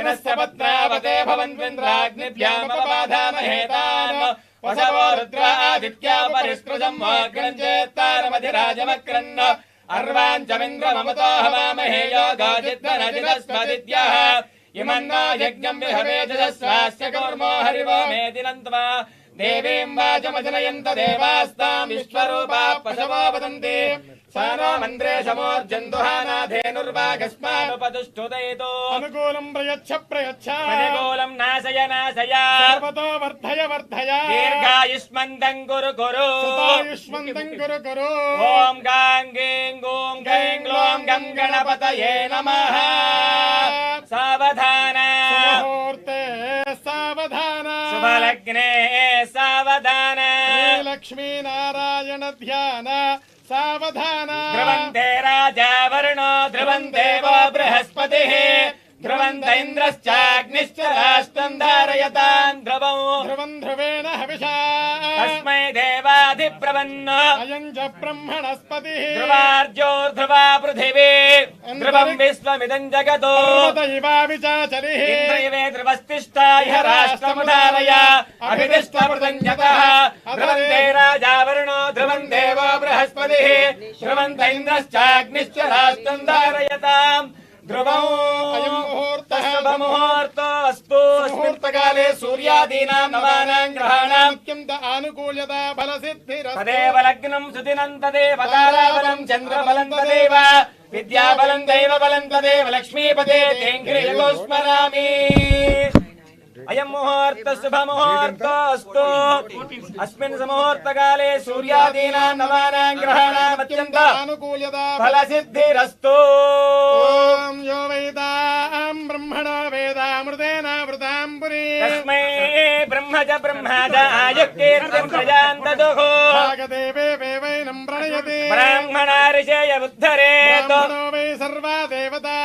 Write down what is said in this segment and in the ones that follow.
वरुणस्य पत्रावते भवन्त्विन्द्राग्निभ्यामपबाधामहेतान् वसवो रुद्रादित्या परिस्कृतम् मोग्रम् चेत्तारमधिराजमक्रन् अर्वाञ्चमिन्द्रममतो हवामहे योगाजिद्वनजिदस्मदिद्यः इमन्नो यज्ञम् विहवेजस्वास्य कौर्मो हरिवो मे दिनन्त्वा देवीम् वाचमजनयन्त देवास्ताम् विश्वरूपा पशवो वदन्ति सानो मन्द्रे నిర్వాగస్మానుపదుష్టుదయతో అనుకూలం ప్రయచ్చ ప్రయచ్చ ప్రతికూలం నాశయ నాశయ సర్వతో వర్ధయ వర్ధయ దీర్ఘాయుష్మంతం గురు గురు సుతాయుష్మంతం గురు గురు ఓం గాం గేం గోం గైం గ్లోం గం గణపతయే నమః సావధాన ముహూర్తే శుభలగ్నే సావధాన లక్ష్మీనారాయణ ధ్యాన सवधान। ध्रुवन्ते राजा वरुणो ध्रुवन्ते देव बृहस्पति। ध्रुवन्दैन्द्रश्चाग्निश्च राष्ट्रम् धारयतान् ध्रुवम् ध्रुवम् ध्रुवेण हविषा। तस्मै देवाधिप्रवन्न। अयम् च ब्रह्मणस्पतिः। ध्रुवार्जोर्ध्रुवा पृथिवी। ध्रुवम् विश्वमिदम् जगतो। इवाविचाचरिः इन्द्रैवे ध्रुवस्तिष्ठाय राष्ट्रमुदारय अभिदिष्टमृतञ्जतः ध्रुवम् देराजावरुणो ध्रुवम् देवो बृहस्पतिः। ध्रुवन्तैन्द्रश्चाग्निश्च राष्ट्रम् धारयताम्। ध्रुवोऽयम् मुहूर्तः मुहूर्तोऽस्तु मुहूर्तकाले सूर्यादीनाम् नवानाम् ग्रहाणाम् किं त आनुकूल्यता फलसिद्धिरदेव लग्नम् सुदिनम् तदेव ताराबलम् चन्द्रबलम् तदेव विद्याबलम् दैवबलम् तदेव लक्ष्मीपदे तेङ्घ्रियोस्मरामि అయం ముహూర్త శుభ ముహూర్తోస్తు అస్మిన్ సమూహూర్తకాలే సూర్యాదీనాం నవానాం గ్రహాణాం అత్యంత అనుకూల్యత ఫల సిద్ధిరస్తు ఓం యో వేదాం బ్రహ్మణో వేదామృతేన వృతాం పురి తస్మై బ్రహ్మజ బ్రహ్మజ ఆయుక్తీర్థం ప్రజాంతదుః భాగదేవే వేవైనం ప్రణయతే బ్రాహ్మణ ఋషయ బుద్ధరేతో వై సర్వా దేవతా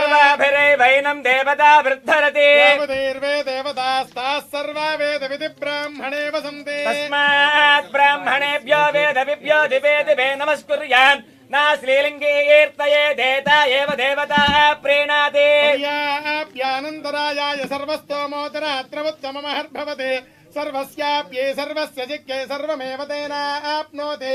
सर्वाभिरैवैनं देवता वृद्धरति देवदैर्वे देवतास्ताः सर्वा वेदविधि ब्राह्मणे वसन्ति तस्मात् ब्राह्मणेभ्यो वेदविभ्यो दिवे दिवे नमस्कुर्यान् न श्रीलिङ्गीर्तये देता एव देवताः प्रीणाति याप्यानन्तरायाय सर्वस्तोमोदरात्रवुत्तममहर्भवते सर्वस्याप्ये सर्वस्य जिज्ञे सर्वमेव तेनाप्नोति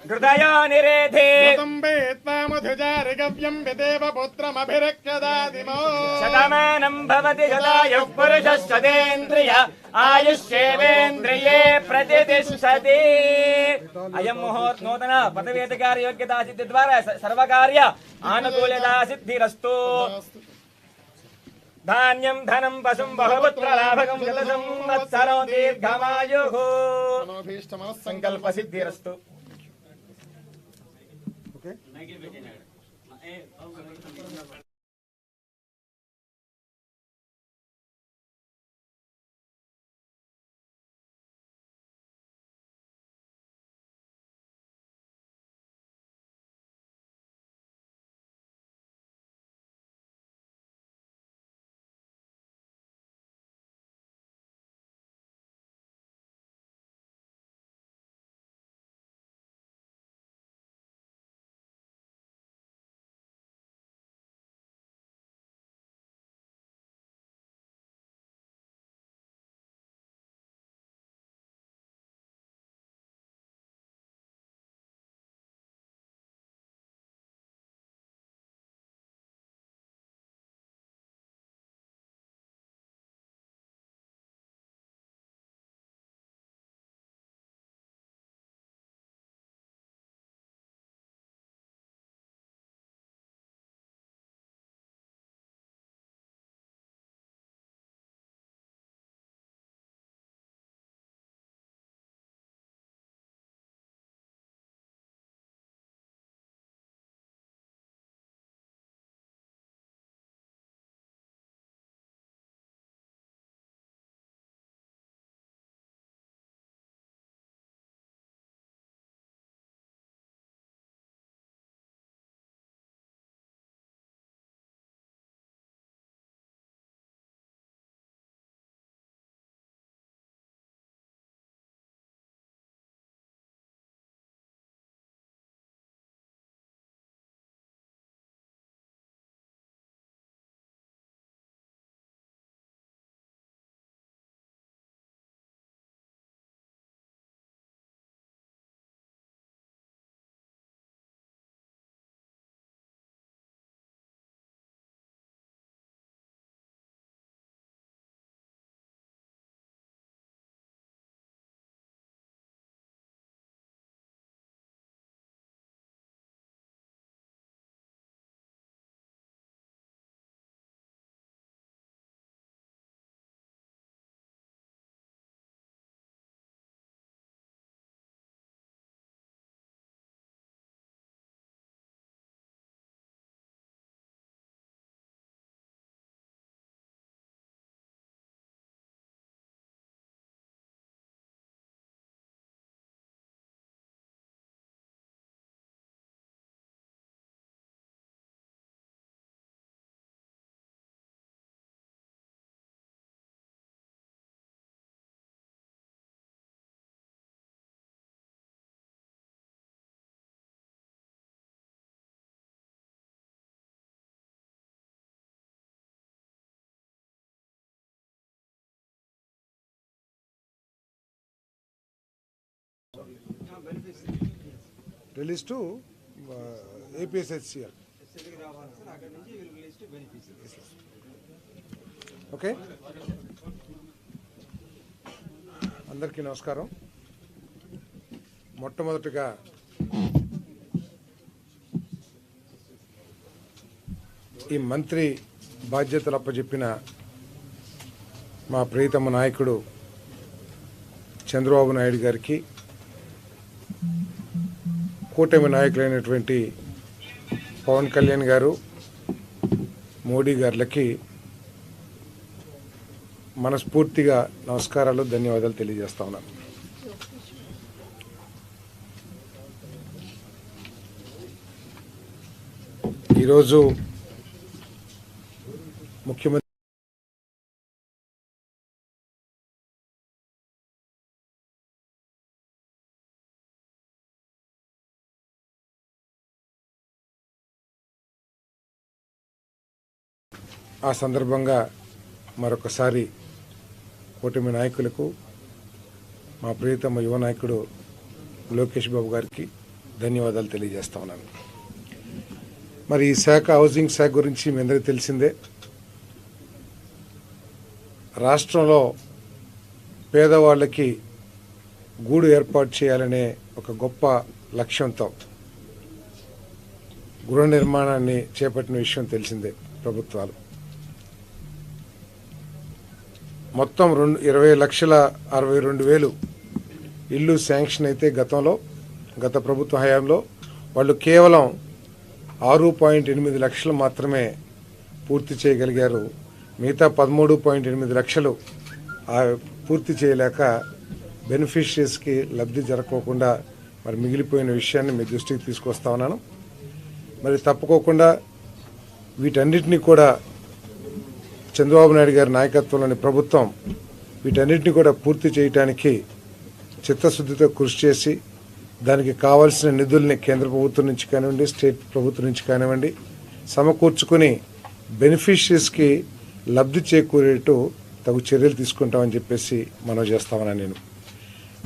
हृदया निरेधे कुटुम्बे त्वामधुजारिगव्यम्बिदेव पुत्रमभिरक्षदादिमो शतमानम् भवति शतायुः पुरुषश्चतेन्द्रिय आयुष्येवेन्द्रिये प्रतिष्ठति। अयम् मुहूर्त नूतन पदवेदकार्ययोग्यतासिद्धिद्वारा सर्वकार्य आनुकूल्यतासिद्धिरस्तु धान्यं धनं पशुं बहुपुत्रलाभकं शतसंवत्सरो दीर्घमायुः। सङ्कल्पसिद्धिरस्तु Okay? Release to APSHCL okay అందరికీ నమస్కారం. మొట్టమొదటిగా ఈ మంత్రి బాధ్యతలు అప్పచెప్పిన మా ప్రియతమ నాయకుడు చంద్రబాబు నాయుడు గారికి కూటమి నాయకులైనటువంటి పవన్ కళ్యాణ్ గారు మోడీ గారులకి మనస్ఫూర్తిగా నమస్కారాలు ధన్యవాదాలు తెలియజేస్తా ఉన్నాను. ఈరోజు ముఖ్యమంత్రి ఆ సందర్భంగా మరొకసారి కూటమి నాయకులకు మా ప్రియతమ యువ నాయకుడు లోకేష్ బాబు గారికి ధన్యవాదాలు తెలియజేస్తా ఉన్నాను. మరి ఈ శాఖ హౌసింగ్ శాఖ గురించి మీ అందరికీ తెలిసిందే. రాష్ట్రంలో పేదవాళ్ళకి గూడు ఏర్పాటు చేయాలనే ఒక గొప్ప లక్ష్యంతో గృహ నిర్మాణాన్ని చేపట్టిన విషయం తెలిసిందే ప్రభుత్వాలు. మొత్తం రెండు ఇరవై లక్షల అరవై రెండు వేలు ఇల్లు శాంక్షన్ అయితే గతంలో గత ప్రభుత్వ హయాంలో. వాళ్ళు కేవలం ఆరు పాయింట్ ఎనిమిది లక్షలు మాత్రమే పూర్తి చేయగలిగారు. మిగతా పదమూడు పాయింట్ ఎనిమిది లక్షలు పూర్తి చేయలేక బెనిఫిషరీస్కి లబ్ధి జరగకోకుండా మరి మిగిలిపోయిన విషయాన్ని మీ దృష్టికి తీసుకొస్తా ఉన్నాను. మరి తప్పుకోకుండా వీటన్నిటినీ కూడా చంద్రబాబు నాయుడు గారి నాయకత్వంలోని ప్రభుత్వం వీటన్నిటిని కూడా పూర్తి చేయటానికి చిత్తశుద్ధితో కృషి చేసి దానికి కావాల్సిన నిధుల్ని కేంద్ర ప్రభుత్వం నుంచి కానివ్వండి స్టేట్ ప్రభుత్వం నుంచి కానివ్వండి సమకూర్చుకుని బెనిఫిషరీస్కి లబ్ధి చేకూరేట్టు తగు చర్యలు తీసుకుంటామని చెప్పేసి మనం చేస్తామని నేను.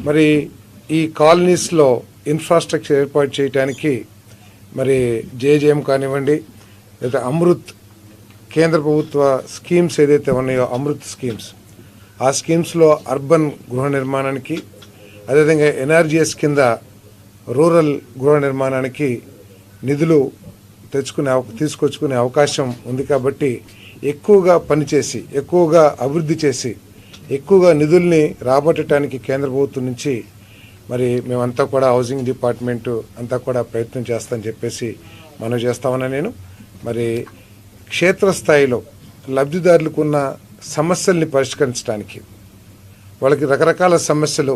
మరి ఈ కాలనీస్లో ఇన్ఫ్రాస్ట్రక్చర్ ఏర్పాటు చేయడానికి మరి జేజేఎం కానివ్వండి లేదా అమృత్ కేంద్ర ప్రభుత్వ స్కీమ్స్ ఏదైతే ఉన్నాయో అమృత్ స్కీమ్స్ ఆ స్కీమ్స్లో అర్బన్ గృహ నిర్మాణానికి అదేవిధంగా ఎన్ఆర్జీఎస్ కింద రూరల్ గృహ నిర్మాణానికి నిధులు తెచ్చుకునే అవ- తీసుకొచ్చుకునే అవకాశం ఉంది కాబట్టి ఎక్కువగా పనిచేసి ఎక్కువగా అభివృద్ధి చేసి ఎక్కువగా నిధుల్ని రాబట్టడానికి కేంద్ర ప్రభుత్వం నుంచి మరి మేమంతా కూడా హౌసింగ్ డిపార్ట్మెంటు అంతా కూడా ప్రయత్నం చేస్తామని చెప్పేసి మనం చేస్తామన్నా నేను. మరి క్షేత్రస్థాయిలో లబ్ధిదారులకు ఉన్న సమస్యల్ని పరిష్కరించడానికి. వాళ్ళకి రకరకాల సమస్యలు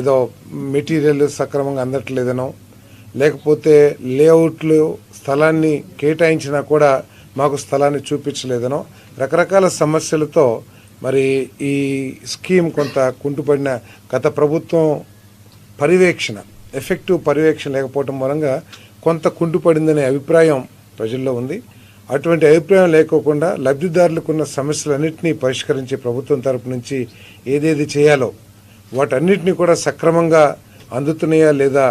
ఏదో మెటీరియల్ సక్రమంగా అందట్లేదనో లేకపోతే లేఅవుట్లు స్థలాన్ని కేటాయించినా కూడా మాకు స్థలాన్ని చూపించలేదనో రకరకాల సమస్యలతో మరి ఈ స్కీమ్ కొంత కుంటుపడిన గత ప్రభుత్వం పర్యవేక్షణ ఎఫెక్టివ్ పర్యవేక్షణ లేకపోవడం మూలంగా కొంత కుంటుపడిందనే అభిప్రాయం ప్రజల్లో ఉంది. అటువంటి అభిప్రాయం లేకోకుండా లబ్ధిదారులకు ఉన్న సమస్యలన్నింటినీ పరిష్కరించే ప్రభుత్వం తరపు నుంచి ఏదేది చేయాలో వాటన్నిటిని కూడా సక్రమంగా అందుతున్నాయా లేదా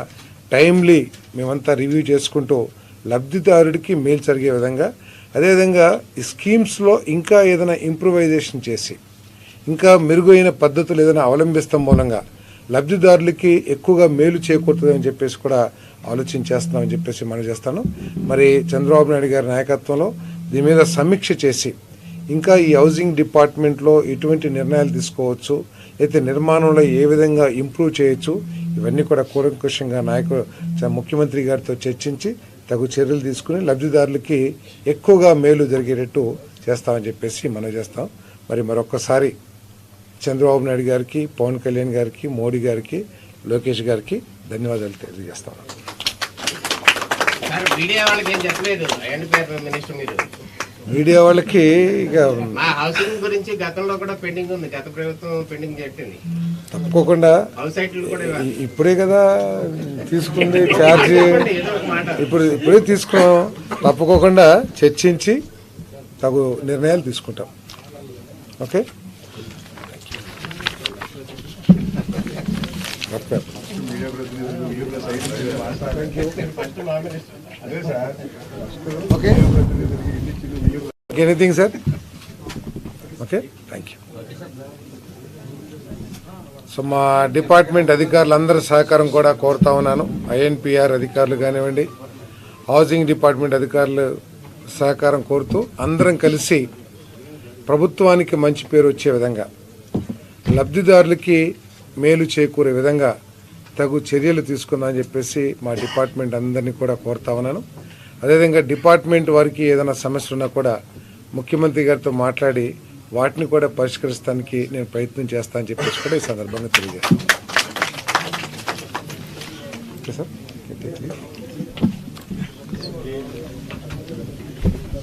టైమ్లీ మేమంతా రివ్యూ చేసుకుంటూ లబ్ధిదారుడికి మేలు జరిగే విధంగా అదేవిధంగా ఈ స్కీమ్స్లో ఇంకా ఏదైనా ఇంప్రూవైజేషన్ చేసి ఇంకా మెరుగైన పద్ధతులు ఏదైనా అవలంబిస్తాం మూలంగా లబ్ధిదారులకి ఎక్కువగా మేలు చేకూరుతుందని చెప్పేసి కూడా ఆలోచన చేస్తున్నామని చెప్పేసి మనం చేస్తాను. మరి చంద్రబాబు నాయుడు గారి నాయకత్వంలో దీని మీద సమీక్ష చేసి ఇంకా ఈ హౌసింగ్ డిపార్ట్మెంట్లో ఎటువంటి నిర్ణయాలు తీసుకోవచ్చు అయితే నిర్మాణంలో ఏ విధంగా ఇంప్రూవ్ చేయొచ్చు ఇవన్నీ కూడా కూలంకుషంగా నాయకుడు చ- ముఖ్యమంత్రి గారితో చర్చించి తగు చర్యలు తీసుకుని లబ్ధిదారులకి ఎక్కువగా మేలు జరిగేటట్టు చేస్తామని చెప్పేసి మనం చేస్తాం. మరి మరొకసారి చంద్రబాబు నాయుడు గారికి పవన్ కళ్యాణ్ గారికి మోడీ గారికి లోకేష్ గారికి ధన్యవాదాలు తెలియజేస్తాను. సార్ మీడియా వాళ్ళకి ఇక హౌసింగ్ గురించి గతంలో కూడా పెండింగ్ ఉంది. గత ప్రభుత్వం పెండింగ్ చెప్పింది తప్పుకోకుండా ఇప్పుడే కదా తీసుకుంది ఛార్జ్. ఇప్పుడు ఇప్పుడే తీసుకున్నాం. తప్పుకోకుండా చర్చించి తగు నిర్ణయాలు తీసుకుంటాం. ఓకే? నమస్కారం okay anything sir okay thank you so మా డిపార్ట్మెంట్ అధికారులందరి సహకారం కూడా కోరుతా ఉన్నాను. ఐఎన్పిఆర్ అధికారులు కానివ్వండి హౌసింగ్ డిపార్ట్మెంట్ అధికారులు సహకారం కోరుతూ అందరం కలిసి ప్రభుత్వానికి మంచి పేరు వచ్చే విధంగా లబ్ధిదారులకి మేలు చేకూరే విధంగా తగు చర్యలు తీసుకుందామని చెప్పేసి మా డిపార్ట్మెంట్ అందరినీ కూడా కోరుతా ఉన్నాను. అదేవిధంగా డిపార్ట్మెంట్ వారికి ఏదైనా సమస్య ఉన్నా కూడా ముఖ్యమంత్రి గారితో మాట్లాడి వాటిని కూడా పరిష్కరిస్తానికి నేను ప్రయత్నం చేస్తానని చెప్పేసి కూడా ఈ సందర్భంగా తెలియజేస్తాను. Okay sir?